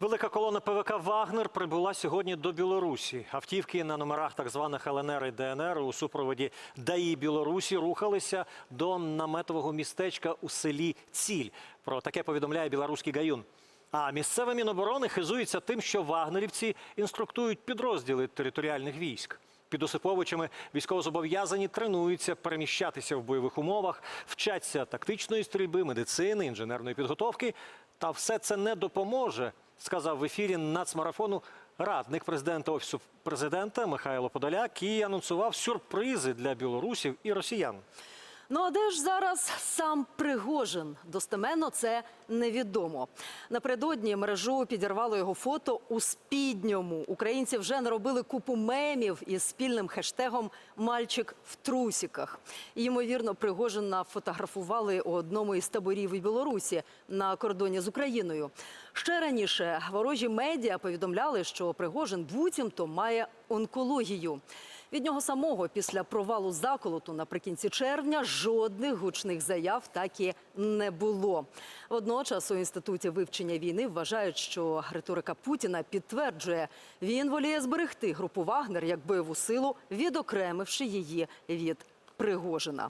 Велика колона ПВК Вагнер прибула сьогодні до Білорусі. Автівки на номерах так званих ЛНР і ДНР у супроводі ДАІ Білорусі рухалися до наметового містечка у селі Ціль. Про таке повідомляє білоруський гаюн. А місцеве міноборони хизується тим, що вагнерівці інструктують підрозділи територіальних військ. Під Осиповичами військовозобов'язані тренуються переміщатися в бойових умовах, вчаться тактичної стрільби, медицини, інженерної підготовки. Та все це не допоможе, сказав в ефірі нацмарафону радник президента офісу президента Михайло Подоляк і анонсував сюрпризи для білорусів і росіян. Ну а де ж зараз сам Пригожин? Достеменно це невідомо. Напередодні мережу підірвало його фото у спідньому. Українці вже наробили купу мемів із спільним хештегом Мальчик в трусіках. І, Ймовірно, Пригожина фотографували у одному із таборів у Білорусі на кордоні з Україною. Ще раніше ворожі медіа повідомляли, що Пригожин буцімто має онкологію. Від нього самого після провалу заколоту наприкінці червня жодних гучних заяв так і не було. Водночас у інституті вивчення війни вважають, що риторика Путіна підтверджує, він воліє зберегти групу Вагнер як бойову силу, відокремивши її від Пригожина.